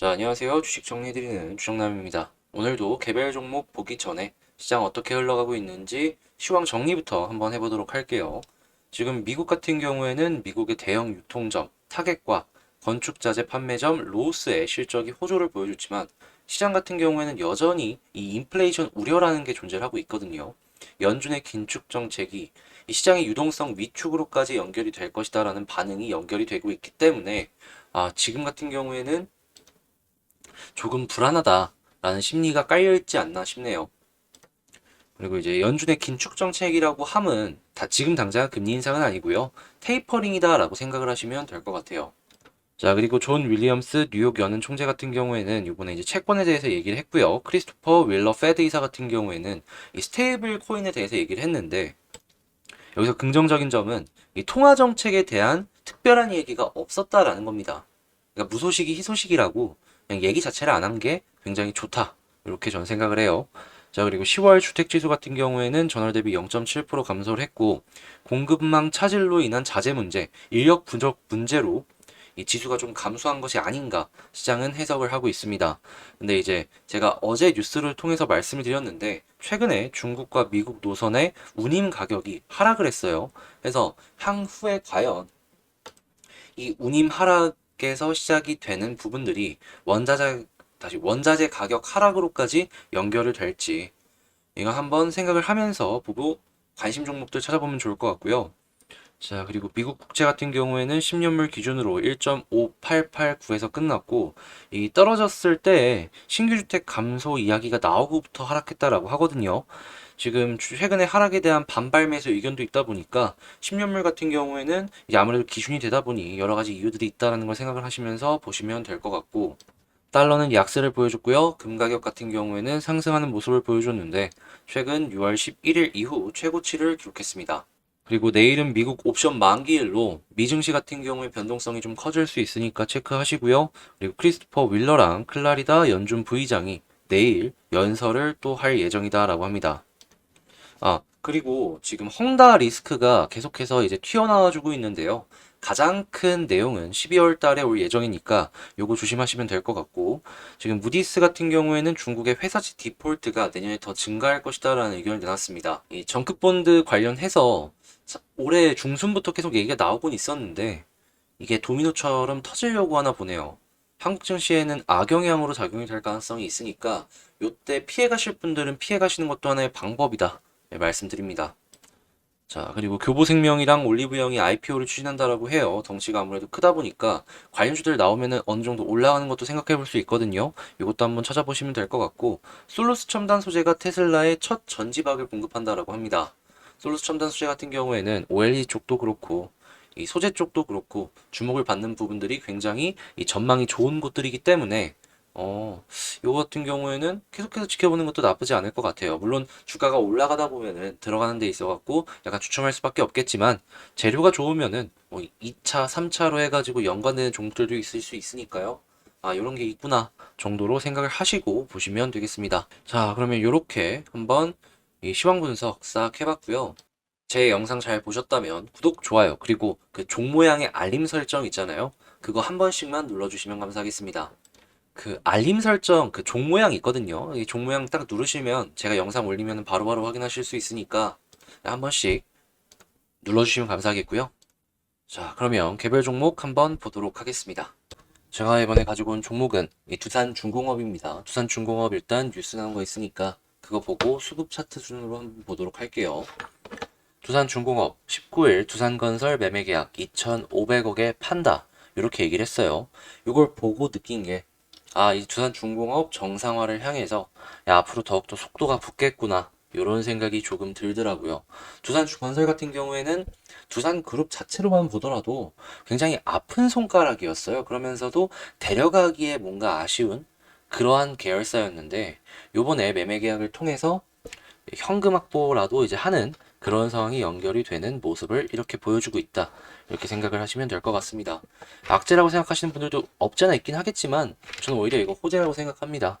자, 안녕하세요. 주식 정리해드리는 주정남입니다. 오늘도 개별 종목 보기 전에 시장 어떻게 흘러가고 있는지 시황 정리부터 한번 해보도록 할게요. 지금 미국 같은 경우에는 미국의 대형 유통점, 타겟과 건축자재 판매점, 로스의 실적이 호조를 보여줬지만 시장 같은 경우에는 여전히 이 인플레이션 우려라는 게 존재하고 있거든요. 연준의 긴축 정책이 이 시장의 유동성 위축으로까지 연결이 될 것이다라는 반응이 연결이 되고 있기 때문에 아, 지금 같은 경우에는 조금 불안하다라는 심리가 깔려있지 않나 싶네요. 그리고 이제 연준의 긴축 정책이라고 함은 다 지금 당장 금리 인상은 아니고요. 테이퍼링이다라고 생각을 하시면 될 것 같아요. 자, 그리고 존 윌리엄스 뉴욕 연은 총재 같은 경우에는 이번에 이제 채권에 대해서 얘기를 했고요. 크리스토퍼 윌러 페드 이사 같은 경우에는 이 스테이블 코인에 대해서 얘기를 했는데 여기서 긍정적인 점은 이 통화 정책에 대한 특별한 얘기가 없었다라는 겁니다. 그러니까 무소식이 희소식이라고 그냥 얘기 자체를 안 한 게 굉장히 좋다. 이렇게 저는 생각을 해요. 자, 그리고 10월 주택지수 같은 경우에는 전월 대비 0.7% 감소를 했고, 공급망 차질로 인한 자재 문제, 인력 부족 문제로 이 지수가 좀 감소한 것이 아닌가 시장은 해석을 하고 있습니다. 근데 이제 제가 어제 뉴스를 통해서 말씀을 드렸는데, 최근에 중국과 미국 노선의 운임 가격이 하락을 했어요. 그래서 향후에 과연 이 운임 하락 에서 시작이 되는 부분들이 원자재 다시 원자재 가격 하락으로까지 연결을 될지 이거 한번 생각을 하면서 보고 관심 종목들 찾아보면 좋을 것 같고요. 자, 그리고 미국 국채 같은 경우에는 10년물 기준으로 1.5889에서 끝났고, 이 떨어졌을 때 신규 주택 감소 이야기가 나오고부터 하락했다라고 하거든요. 지금 최근에 하락에 대한 반발 매수 의견도 있다 보니까 10년물 같은 경우에는 아무래도 기준이 되다 보니 여러 가지 이유들이 있다라는 걸 생각을 하시면서 보시면 될 것 같고, 달러는 약세를 보여줬고요. 금 가격 같은 경우에는 상승하는 모습을 보여줬는데 최근 6월 11일 이후 최고치를 기록했습니다. 그리고 내일은 미국 옵션 만기일로 미증시 같은 경우에 변동성이 좀 커질 수 있으니까 체크하시고요. 그리고 크리스토퍼 윌러랑 클라리다 연준 부의장이 내일 연설을 또 할 예정이다라고 합니다. 아, 그리고 지금 헝다 리스크가 계속해서 이제 튀어나와주고 있는데요. 가장 큰 내용은 12월 달에 올 예정이니까 요거 조심하시면 될 것 같고 지금 무디스 같은 경우에는 중국의 회사채 디폴트가 내년에 더 증가할 것이다라는 의견을 내놨습니다. 이 정급 본드 관련해서 자- 올해 중순부터 계속 얘기가 나오곤 있었는데 이게 도미노처럼 터지려고 하나 보네요. 한국 증시에는 악영향으로 작용이 될 가능성이 있으니까 요때 피해 가실 분들은 피해 가시는 것도 하나의 방법이다. 네, 말씀드립니다. 자, 그리고 교보생명이랑 올리브영이 IPO를 추진한다라고 해요. 덩치가 아무래도 크다 보니까 관련주들 나오면은 어느 정도 올라가는 것도 생각해 볼 수 있거든요. 이것도 한번 찾아보시면 될 것 같고, 솔루스 첨단 소재가 테슬라의 첫 전지박을 공급한다라고 합니다. 솔루스 첨단 소재 같은 경우에는 OLED 쪽도 그렇고, 이 소재 쪽도 그렇고, 주목을 받는 부분들이 굉장히 이 전망이 좋은 곳들이기 때문에, 어, 이거 같은 경우에는 계속해서 지켜보는 것도 나쁘지 않을 것 같아요. 물론 주가가 올라가다 보면은 들어가는 데 있어 갖고 약간 주춤할 수밖에 없겠지만 재료가 좋으면은 뭐 2차, 3차로 해가지고 연관되는 종목들도 있을 수 있으니까요. 아, 이런 게 있구나 정도로 생각을 하시고 보시면 되겠습니다. 자, 그러면 이렇게 한번 이 시황 분석 싹 해봤고요. 제 영상 잘 보셨다면 구독, 좋아요, 그리고 그 종 모양의 알림 설정 있잖아요. 그거 한 번씩만 눌러주시면 감사하겠습니다. 그 알림 설정 그 종 모양 있거든요. 이 종 모양 딱 누르시면 제가 영상 올리면 바로바로 확인하실 수 있으니까 한 번씩 눌러주시면 감사하겠고요. 자, 그러면 개별 종목 한번 보도록 하겠습니다. 제가 이번에 가지고 온 종목은 이 두산 중공업입니다. 두산 중공업 일단 뉴스 나온 거 있으니까 그거 보고 수급 차트 순으로 한번 보도록 할게요. 두산 중공업 19일 두산건설 매매 계약 2,500억에 판다. 이렇게 얘기를 했어요. 이걸 보고 느낀 게 아, 이 두산 중공업 정상화를 향해서 야, 앞으로 더욱더 속도가 붙겠구나. 이런 생각이 조금 들더라고요. 두산 건설 같은 경우에는 두산 그룹 자체로만 보더라도 굉장히 아픈 손가락이었어요. 그러면서도 데려가기에 뭔가 아쉬운 그러한 계열사였는데 요번에 매매 계약을 통해서 현금 확보라도 이제 하는 그런 상황이 연결이 되는 모습을 이렇게 보여주고 있다. 이렇게 생각을 하시면 될 것 같습니다. 악재라고 생각하시는 분들도 없잖아 있긴 하겠지만 저는 오히려 이거 호재라고 생각합니다.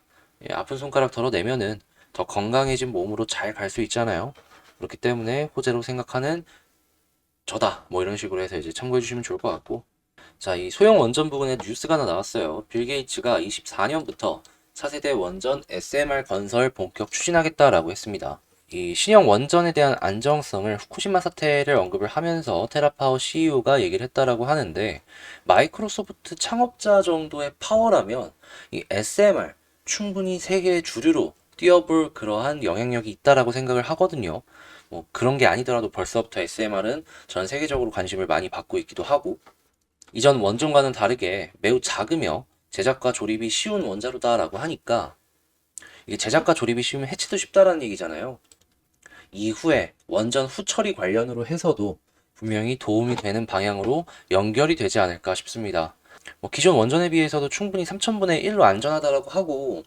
예, 아픈 손가락 덜어내면은 더 건강해진 몸으로 잘 갈 수 있잖아요. 그렇기 때문에 호재로 생각하는 저다 뭐 이런 식으로 해서 이제 참고해 주시면 좋을 것 같고 자, 이 소형 원전 부근에 뉴스가 하나 나왔어요. 빌 게이츠가 24년부터 차세대 원전 SMR 건설 본격 추진하겠다라고 했습니다. 이 신형 원전에 대한 안정성을 후쿠시마 사태를 언급을 하면서 테라파워 CEO가 얘기를 했다라고 하는데 마이크로소프트 창업자 정도의 파워라면 이 SMR 충분히 세계 주류로 뛰어볼 그러한 영향력이 있다라고 생각을 하거든요. 뭐 그런 게 아니더라도 벌써부터 SMR은 전 세계적으로 관심을 많이 받고 있기도 하고 이전 원전과는 다르게 매우 작으며 제작과 조립이 쉬운 원자로다라고 하니까 이게 제작과 조립이 쉬우면 해체도 쉽다라는 얘기잖아요. 이후에 원전 후처리 관련으로 해서도 분명히 도움이 되는 방향으로 연결이 되지 않을까 싶습니다. 뭐 기존 원전에 비해서도 충분히 3000분의 1로 안전하다라고 하고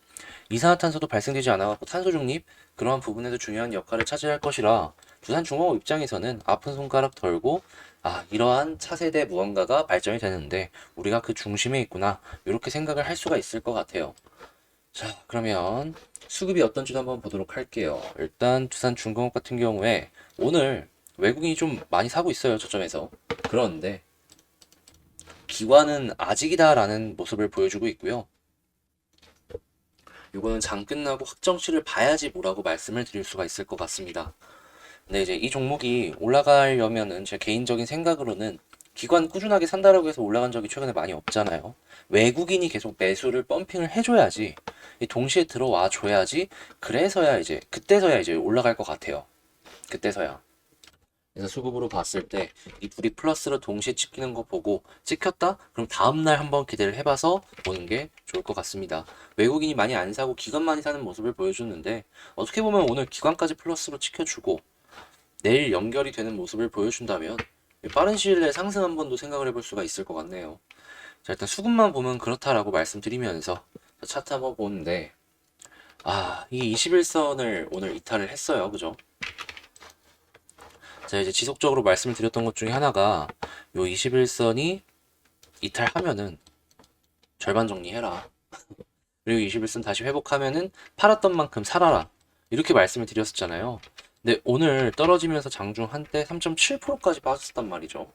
이산화탄소도 발생되지 않아갖고 탄소 중립 그러한 부분에도 중요한 역할을 차지할 것이라 두산중공업 입장에서는 아픈 손가락 덜고 아 이러한 차세대 무언가가 발전이 되는데 우리가 그 중심에 있구나 이렇게 생각을 할 수가 있을 것 같아요. 자 그러면 수급이 어떤지도 한번 보도록 할게요. 일단 두산 중공업 같은 경우에 오늘 외국인이 좀 많이 사고 있어요 저점에서 그런데 기관은 아직이다라는 모습을 보여주고 있고요. 이거는 장 끝나고 확정치를 봐야지 뭐라고 말씀을 드릴 수가 있을 것 같습니다. 근데 이제 이 종목이 올라가려면은 제 개인적인 생각으로는 기관 꾸준하게 산다라고 해서 올라간 적이 최근에 많이 없잖아요. 외국인이 계속 매수를 펌핑을 해줘야지, 이 동시에 들어와 줘야지, 그래서야 이제, 그때서야 이제 올라갈 것 같아요. 그때서야. 그래서 수급으로 봤을 때이 불이 플러스로 동시에 찍히는 거 보고 찍혔다? 그럼 다음날 한번 기대를 해봐서 보는 게 좋을 것 같습니다. 외국인이 많이 안 사고 기관 많이 사는 모습을 보여주는데 어떻게 보면 오늘 기관까지 플러스로 찍혀주고 내일 연결이 되는 모습을 보여준다면 빠른 시일 내에 상승 한 번도 생각을 해볼 수가 있을 것 같네요. 자 일단 수급만 보면 그렇다라고 말씀드리면서 차트 한번 보는데 아 이게 21선을 오늘 이탈을 했어요. 그죠? 자, 이제 지속적으로 말씀을 드렸던 것 중에 하나가 요 21선이 이탈하면은 절반 정리해라. 그리고 21선 다시 회복하면은 팔았던 만큼 살아라. 이렇게 말씀을 드렸었잖아요. 근데 오늘 떨어지면서 장중 한때 3.7%까지 빠졌단 말이죠.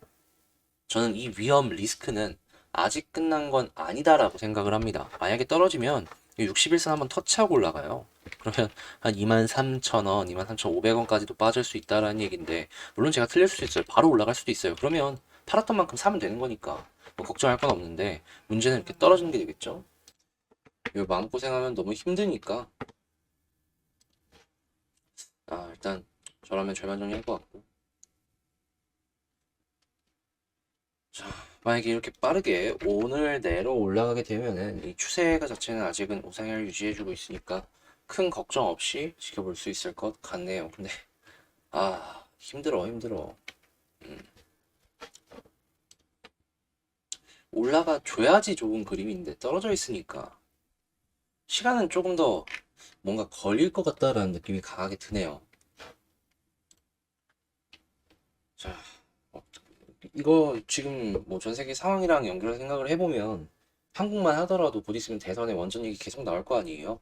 저는 이 위험 리스크는 아직 끝난 건 아니다라고 생각을 합니다. 만약에 떨어지면 61선 한번 터치하고 올라가요. 그러면 한 23,000원, 23,500원까지도 빠질 수 있다라는 얘기인데 물론 제가 틀릴 수도 있어요. 바로 올라갈 수도 있어요. 그러면 팔았던 만큼 사면 되는 거니까 뭐 걱정할 건 없는데 문제는 이렇게 떨어지는 게 되겠죠. 마음고생하면 너무 힘드니까 아 일단 저라면 절반 정리 할 것 같고 자 만약에 이렇게 빠르게 오늘 내로 올라가게 되면은 이 추세가 자체는 아직은 우상향을 유지해주고 있으니까 큰 걱정 없이 지켜볼 수 있을 것 같네요. 근데 아 힘들어 힘들어. 음. 올라가 줘야지 좋은 그림인데 떨어져 있으니까 시간은 조금 더 뭔가 걸릴 것 같다라는 느낌이 강하게 드네요. 자, 어, 이거 지금 뭐 전 세계 상황이랑 연결해서 생각을 해보면 한국만 하더라도 곧 있으면 대선에 원전 얘기 계속 나올 거 아니에요?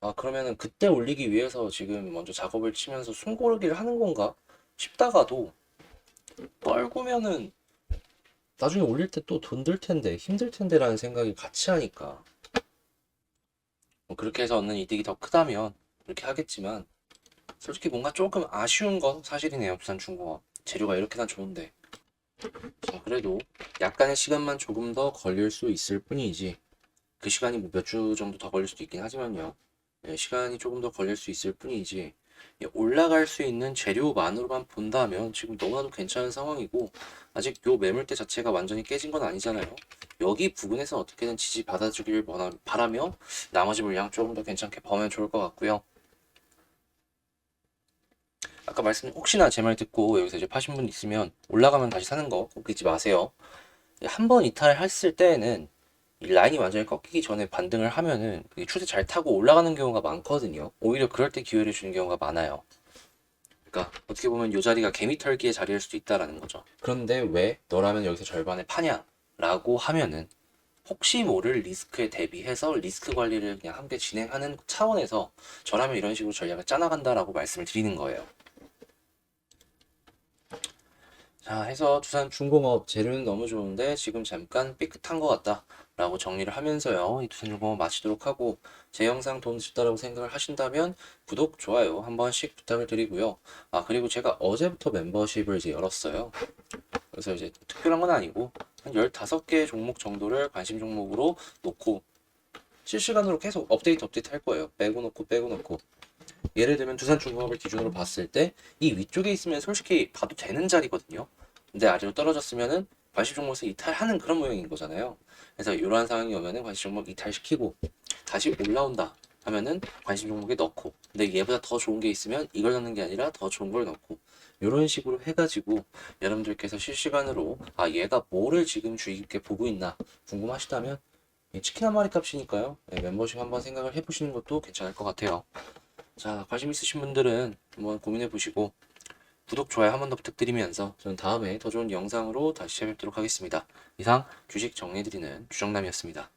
아, 그러면은 그때 올리기 위해서 지금 먼저 작업을 치면서 숨고르기를 하는 건가 싶다가도 떨구면은 나중에 올릴 때 또 돈 들 텐데 힘들 텐데라는 생각이 같이 하니까 뭐 그렇게 해서 얻는 이득이 더 크다면 그렇게 하겠지만 솔직히 뭔가 조금 아쉬운 건 사실이네요 부산 중공업. 재료가 이렇게 다 좋은데. 자 그래도 약간의 시간만 조금 더 걸릴 수 있을 뿐이지 그 시간이 뭐몇주 정도 더 걸릴 수도 있긴 하지만요. 예, 시간이 조금 더 걸릴 수 있을 뿐이지 예, 올라갈 수 있는 재료만으로만 본다면 지금 너무나도 괜찮은 상황이고 아직 요 매물대 자체가 완전히 깨진 건 아니잖아요. 여기 부근에서 어떻게든 지지 받아주길 바라며 나머지 물량 조금 더 괜찮게 보면 좋을 것 같고요. 아까 말씀 혹시나 제 말 듣고 여기서 이제 파신 분 있으면 올라가면 다시 사는 거꼭 잊지 마세요. 한 번 이탈했을 때에는 이 라인이 완전히 꺾이기 전에 반등을 하면은 이 추세 잘 타고 올라가는 경우가 많거든요. 오히려 그럴 때 기회를 주는 경우가 많아요. 그러니까 어떻게 보면 이 자리가 개미 털기의 자리일 수도 있다라는 거죠. 그런데 왜 너라면 여기서 절반에 파냐? 라고 하면은 혹시 모를 리스크에 대비해서 리스크 관리를 그냥 함께 진행하는 차원에서 저라면 이런 식으로 전략을 짜나간다라고 말씀을 드리는 거예요. 자, 해서 두산 중공업 재료는 너무 좋은데 지금 잠깐 삐끗한 것 같다 라고 정리를 하면서요. 이 두산 중공업 마치도록 하고 제 영상 도움 주셨다라고 생각을 하신다면 구독, 좋아요 한 번씩 부탁을 드리고요. 아, 그리고 제가 어제부터 멤버십을 이제 열었어요. 그래서 이제 특별한 건 아니고 한 15개 종목 정도를 관심 종목으로 놓고 실시간으로 계속 업데이트 업데이트 할 거예요. 빼고 놓고 빼고 놓고. 예를 들면 두산중공업을 기준으로 봤을 때 이 위쪽에 있으면 솔직히 봐도 되는 자리거든요. 근데 아래로 떨어졌으면은 관심 종목에서 이탈하는 그런 모양인 거잖아요. 그래서 이러한 상황이 오면은 관심 종목 이탈시키고 다시 올라온다 하면은 관심 종목에 넣고 근데 얘보다 더 좋은 게 있으면 이걸 넣는 게 아니라 더 좋은 걸 넣고 이런 식으로 해가지고 여러분들께서 실시간으로 아 얘가 뭐를 지금 주의 깊게 보고 있나 궁금하시다면 예, 치킨 한 마리 값이니까요. 예, 멤버십 한번 생각을 해보시는 것도 괜찮을 것 같아요. 자, 관심 있으신 분들은 한번 고민해 보시고 구독, 좋아요 한 번 더 부탁드리면서 저는 다음에 더 좋은 영상으로 다시 찾아뵙도록 하겠습니다. 이상 주식 정리해드리는 주정남이었습니다.